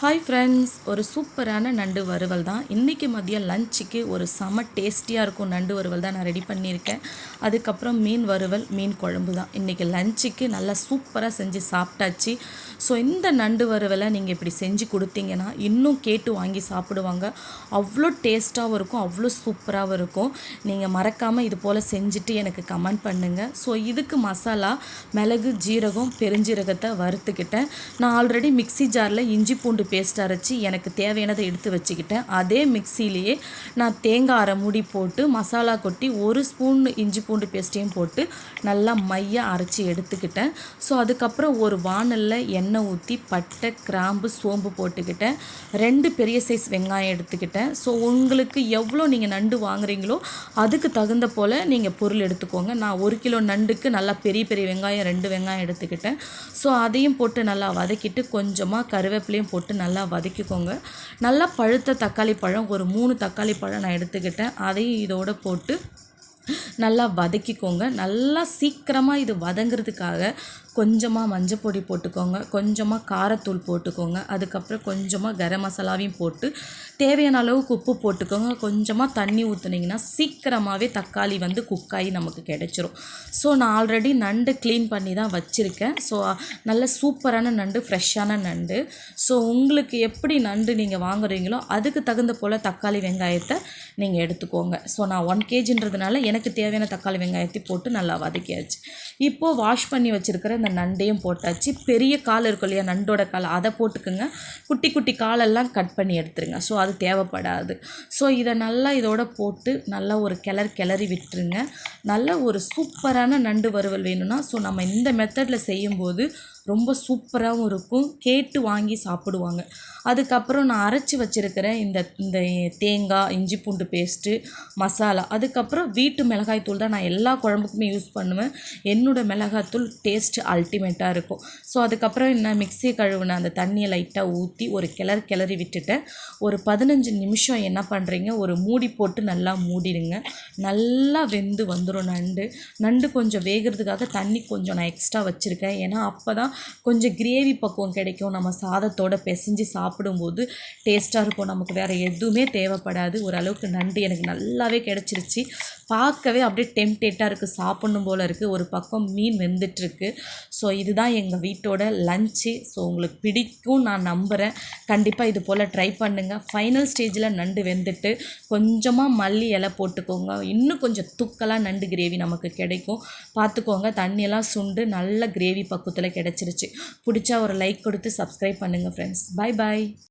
Hi friends ஒரு சூப்பரான நண்டு வறுவல் தான். இன்றைக்கி மதியம் லஞ்சுக்கு ஒரு செம டேஸ்டியாக இருக்கும் நண்டு வறுவல் தான் நான் ரெடி பண்ணியிருக்கேன். அதுக்கப்புறம் மீன் வறுவல் மீன் குழம்பு தான். இன்றைக்கி லஞ்சுக்கு நல்லா சூப்பராக செஞ்சு சாப்பிட்டாச்சு. ஸோ இந்த நண்டு வறுவலை நீங்கள் இப்படி செஞ்சு கொடுத்தீங்கன்னா இன்னும் கேட்டு வாங்கி சாப்பிடுவாங்க. அவ்வளோ டேஸ்ட்டாகவும் இருக்கும் அவ்வளோ சூப்பராகவும் இருக்கும். நீங்கள் மறக்காமல் இது போல் செஞ்சுட்டு எனக்கு கமெண்ட் பண்ணுங்கள் ஸோ இதுக்கு மசாலா மிளகு ஜீரகம் பெருஞ்சீரகத்தை வறுத்துக்கிட்டேன். நான் ஆல்ரெடி மிக்சி ஜாரில் இஞ்சி பூண்டு பேஸ்ட் அரைச்சி எனக்கு தேவையானதை எடுத்து வச்சுக்கிட்டேன். அதே மிக்சிலேயே நான் தேங்காய் அரை மூடி போட்டு மசாலா கொட்டி ஒரு ஸ்பூன் இஞ்சி பூண்டு பேஸ்ட்டையும் போட்டு நல்லா மையாக அரைச்சி எடுத்துக்கிட்டேன். ஸோ அதுக்கப்புறம் ஒரு வானலில் எண்ணெய் ஊற்றி பட்டை கிராம்பு சோம்பு போட்டுக்கிட்டேன். ரெண்டு பெரிய சைஸ் வெங்காயம் எடுத்துக்கிட்டேன். ஸோ உங்களுக்கு எவ்வளோ நீங்கள் நண்டு வாங்குறீங்களோ அதுக்கு தகுந்த போல் நீங்கள் பொருள் எடுத்துக்கோங்க. நான் ஒரு கிலோ நண்டுக்கு நல்லா பெரிய பெரிய வெங்காயம் ரெண்டு வெங்காயம் எடுத்துக்கிட்டேன். ஸோ அதையும் போட்டு நல்லா வதக்கிட்டு கொஞ்சமாக கருவேப்பிலையும் போட்டு நல்லா வதக்கிக்கோங்க. நல்லா பழுத்த தக்காளி பழம் ஒரு மூணு தக்காளி பழம் நான் எடுத்துக்கிட்டேன். அதையும் இதோடு போட்டு நல்லா வதக்கிக்கோங்க. நல்லா சீக்கிரமாக இது வதங்கிறதுக்காக கொஞ்சமாக மஞ்சள் பொடி போட்டுக்கோங்க. கொஞ்சமாக காரத்தூள் போட்டுக்கோங்க. அதுக்கப்புறம் கொஞ்சமாக கரம் மசாலாவையும் போட்டு தேவையான அளவுக்கு உப்பு போட்டுக்கோங்க. கொஞ்சமாக தண்ணி ஊற்றுனீங்கன்னா சீக்கிரமாகவே தக்காளி வந்து குக்காகி நமக்கு கிடைச்சிரும். ஸோ நான் ஆல்ரெடி நண்டு க்ளீன் பண்ணி தான் வச்சுருக்கேன். ஸோ நல்ல சூப்பரான நண்டு ஃப்ரெஷ்ஷான நண்டு. ஸோ உங்களுக்கு எப்படி நண்டு நீங்கள் வாங்குறீங்களோ அதுக்கு தகுந்த போல் தக்காளி வெங்காயத்தை நீங்கள் எடுத்துக்கோங்க. ஸோ நான் ஒன் கேஜின்றதுனால எனக்கு தேவை தேவையான தக்காளி வெங்காயத்தை போட்டு நல்லா வதக்கியாச்சு. இப்போது வாஷ் பண்ணி வச்சுருக்கிற இந்த நண்டையும் போட்டாச்சு. பெரிய கால் இருக்கும் இல்லையா நண்டோட கால் அதை போட்டுக்கோங்க. குட்டி குட்டி காலெல்லாம் கட் பண்ணி எடுத்துருங்க. ஸோ அது தேவைப்படாது. ஸோ இதை நல்லா இதோட போட்டு நல்லா ஒரு கிளறி கிளறி விட்டுருங்க. நல்ல ஒரு சூப்பரான நண்டு வறுவல் வேணும்னா ஸோ நம்ம இந்த மெத்தடில் செய்யும்போது ரொம்ப சூப்பராகவும் இருக்கும். கேட்டு வாங்கி சாப்பிடுவாங்க. அதுக்கப்புறம் நான் அரைச்சி வச்சுருக்கிறேன் இந்த இந்த தேங்காய் இஞ்சி பூண்டு பேஸ்ட்டு மசாலா. அதுக்கப்புறம் வீட்டு மிளகாய் தூள் தான் நான் எல்லா குழம்புக்குமே யூஸ் பண்ணுவேன். என்னோடய மிளகாய்த்தூள் டேஸ்ட்டு அல்டிமேட்டாக இருக்கும். ஸோ அதுக்கப்புறம் என்ன மிக்ஸியை கழுவுன அந்த தண்ணியை லைட்டாக ஊற்றி ஒரு கிளறு கிளறி விட்டுட்டேன். ஒரு பதினஞ்சு நிமிஷம் என்ன பண்ணுறீங்க ஒரு மூடி போட்டு நல்லா மூடிடுங்க. நல்லா வெந்து வந்துடும் நண்டு. நண்டு கொஞ்சம் வேகிறதுக்காக தண்ணி கொஞ்சம் நான் எக்ஸ்ட்ரா வச்சுருக்கேன். ஏன்னா அப்போ தான் கொஞ்சம் கிரேவி பக்குவம் கிடைக்கும். நம்ம சாதத்தோடு பிசைஞ்சு சாப்பிடும்போது டேஸ்ட்டாக இருக்கும். நமக்கு வேறு எதுவுமே தேவைப்படாது. ஓரளவுக்கு நண்டு எனக்கு நல்லாவே கிடச்சிருச்சு. பார்க்கவே அப்படியே டெம்டேட்டாக இருக்குது சாப்பிட்ணும் போல் இருக்குது ஒரு பக்கம் மீன் வெந்துட்டுருக்கு. ஸோ இதுதான் எங்கள் வீட்டோட லஞ்சு ஸோ உங்களுக்கு பிடிக்கும் நான் நம்புகிறேன் கண்டிப்பாக இது போல் ட்ரை பண்ணுங்கள் ஃபைனல் ஸ்டேஜில் நண்டு வெந்துட்டு கொஞ்சமாக மல்லி இலை போட்டுக்கோங்க. இன்னும் கொஞ்சம் துக்கலாக நண்டு கிரேவி நமக்கு கிடைக்கும். பார்த்துக்கோங்க. தண்ணியெல்லாம் சுண்டு நல்ல கிரேவி பக்குவத்தில் பிடிச்சிருச்சு. பிடிச்சா ஒரு லைக் கொடுத்து சப்ஸ்கிரைப் பண்ணுங்கள் ஃப்ரெண்ட்ஸ் பாய் பாய்